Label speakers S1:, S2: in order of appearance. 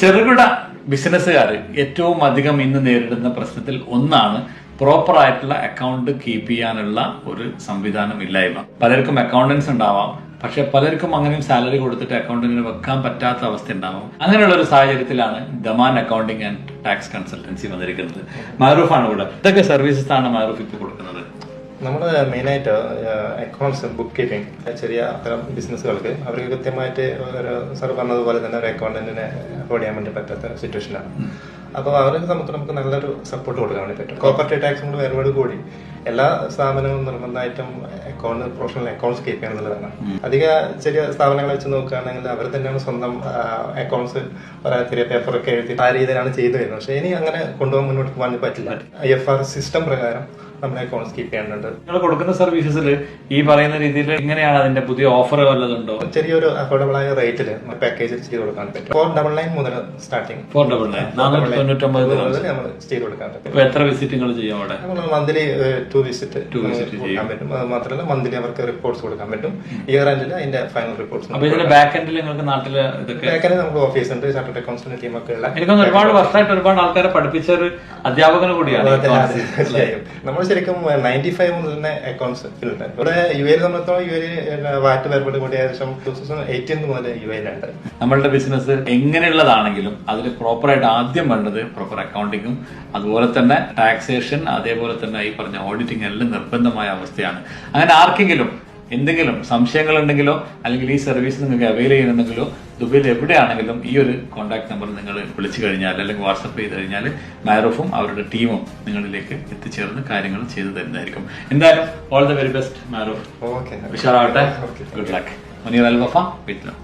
S1: ചെറുകിട ബിസിനസ്സുകാർ ഏറ്റവും അധികം ഇന്ന് നേരിടുന്ന പ്രശ്നത്തിൽ ഒന്നാണ് പ്രോപ്പർ ആയിട്ടുള്ള അക്കൗണ്ട് കീപ്പ് ചെയ്യാനുള്ള ഒരു സംവിധാനം ഇല്ലായ്മ. പലർക്കും അക്കൗണ്ടൻസ് ഉണ്ടാവാം. പക്ഷെ പലർക്കും അങ്ങനെയും സാലറി കൊടുത്തിട്ട് അക്കൗണ്ടിങ്ങിന് വെക്കാൻ പറ്റാത്ത അവസ്ഥ ഉണ്ടാവും അങ്ങനെയുള്ള ഒരു സാഹചര്യത്തിലാണ് Daman accounting and tax consultancy വന്നിരിക്കുന്നത്. മാറൂഫാണ് ഇവിടെ. ഇതൊക്കെ സർവീസസ് ആണ് മാറൂഫ് ഇപ്പോൾ കൊടുക്കുന്നത്.
S2: നമ്മൾ മെയിനായിട്ട് അക്കൗണ്ട്സ് ബുക്ക് കീപ്പിംഗ് ചെറിയ അത്തരം ബിസിനസ്സുകൾക്ക് അവർക്ക് കൃത്യമായിട്ട് ഒരു സാർ പറഞ്ഞതുപോലെ തന്നെ ഒരു അക്കൗണ്ടന്റിനെ അഫോർഡ് ചെയ്യാൻ വേണ്ടി പറ്റാത്ത സിറ്റുവേഷനാണ് അപ്പോൾ അവരെ സംബന്ധിച്ച് നമുക്ക് നല്ലൊരു സപ്പോർട്ട് കൊടുക്കാൻ വേണ്ടി പറ്റും. കോപ്പറേറ്റീവ് ടാക്സ് കൊണ്ട് വരുമ്പോൾ കൂടി എല്ലാ സ്ഥാപനങ്ങളും നിർബന്ധമായിട്ടും അക്കൗണ്ട് പ്രൊഫഷണൽ അക്കൗണ്ട്സ് കീപ്പ് ചെയ്യണം എന്നുള്ളതാണ്. അധിക ചെറിയ സ്ഥാപനങ്ങളെ വെച്ച് നോക്കുകയാണെങ്കിൽ അവർ തന്നെയാണ് സ്വന്തം അക്കൗണ്ട്സ് ചെറിയ പേപ്പറൊക്കെ എഴുതി ആ രീതിയിലാണ് ചെയ്തു വരുന്നത്. പക്ഷേ ഇനി അങ്ങനെ കൊണ്ടുപോകാൻ മുന്നോട്ട് പോകാൻ പറ്റില്ല. ഐ എഫ് ആർ സിസ്റ്റം പ്രകാരം നമ്മുടെ അക്കൗണ്ട്സ് കീപ്പ് ചെയ്യാനുണ്ട്.
S1: നിങ്ങൾ കൊടുക്കുന്ന സർവീസസിൽ ഈ പറയുന്ന രീതിയിൽ എങ്ങനെയാണ് അതിന്റെ പുതിയ ഓഫർ വല്ലതുണ്ടോ?
S2: ചെറിയൊരു അഫോർഡബിൾ ആയ റേറ്റിൽ പാക്കേജ് ചെയ്ത് കൊടുക്കാൻ പറ്റും. ഫോർ ഡബിൾ നയൻ മുതൽ സ്റ്റാർട്ടിംഗ്
S1: ഫോർ ഡബിൾ നയൻ നാനൂറ്റി തൊണ്ണൂറ്റൊമ്പത്
S2: മുതൽ നമ്മൾ ചെയ്ത് കൊടുക്കാൻ പറ്റും.
S1: എത്ര വിസിറ്റുകൾ ചെയ്യും അവിടെ?
S2: നമ്മൾ monthly two visit
S1: two visit
S2: ചെയ്യാൻ പറ്റും. അത് മാത്രമല്ല മന്ത്ലി അവർക്ക് റിപ്പോർട്ട്സ് കൊടുക്കാൻ പറ്റും. ഇയർ എൻഡിൽ അതിന്റെ ഫൈനൽ റിപ്പോർട്ട്സ്
S1: അപ്പൊ ഇതിന്റെ ബാക്ക് എൻഡിൽ നിങ്ങൾക്ക് നാട്ടിൽ ഇതൊക്കെ
S2: എൻഡിൽ നമുക്ക് ഓഫീസ് ഉണ്ട് ചാർട്ടേഡ് അക്കൗണ്ട്സിന്റെ ടീമൊക്കെ ഉള്ള
S1: എനിക്കൊന്ന് ഒരുപാട് വർഷമായിട്ട് ഒരുപാട് ആൾക്കാരെ പഠിപ്പിച്ച ഒരു അധ്യാപകന് കൂടിയാണ്
S2: നമ്മൾ ശരിക്കും നയന്റി ഫൈവ് മുതൽ തന്നെ അക്കൗണ്ട്സ് ഉണ്ട്. ഇവിടെ യു എയിൽ സംബന്ധിച്ചോളം യു എയിൽ വാറ്റ് വേർപെട്ട് കൂടി ഏകദേശം ടൂ തൗസൻഡ് എയ്റ്റീൻ മുതൽ യു എയിലുണ്ട്
S1: നമ്മളുടെ ബിസിനസ് എങ്ങനെയുള്ളതാണെങ്കിലും അതിൽ പ്രോപ്പറായിട്ട് ആദ്യം വേണ്ടത് പ്രോപ്പർ അക്കൗണ്ടിങ്ങും അതുപോലെ തന്നെ ടാക്സേഷൻ അതേപോലെ തന്നെ ഈ പറഞ്ഞ ഓഡിറ്റിംഗ് എല്ലാം നിർബന്ധമായ അവസ്ഥയാണ്. അങ്ങനെ ആർക്കെങ്കിലും എന്തെങ്കിലും സംശയങ്ങൾ ഉണ്ടെങ്കിലോ അല്ലെങ്കിൽ ഈ സർവീസ് നിങ്ങൾക്ക് അവൈൽ ചെയ്യുന്നുണ്ടെങ്കിലോ ദുബൈയിൽ എവിടെയാണെങ്കിലും ഈ ഒരു കോൺടാക്ട് നമ്പർ നിങ്ങൾ വിളിച്ചു കഴിഞ്ഞാൽ അല്ലെങ്കിൽ വാട്സപ്പ് ചെയ്ത് കഴിഞ്ഞാൽ മാരോഫും അവരുടെ ടീമും നിങ്ങളിലേക്ക് എത്തിച്ചേർന്ന് കാര്യങ്ങൾ ചെയ്തു തരുന്നതായിരിക്കും. എന്തായാലും all the very best Maroof.
S2: Okay
S1: ഉഷാറാവട്ടെ. Good luck Muneer Al Wafa with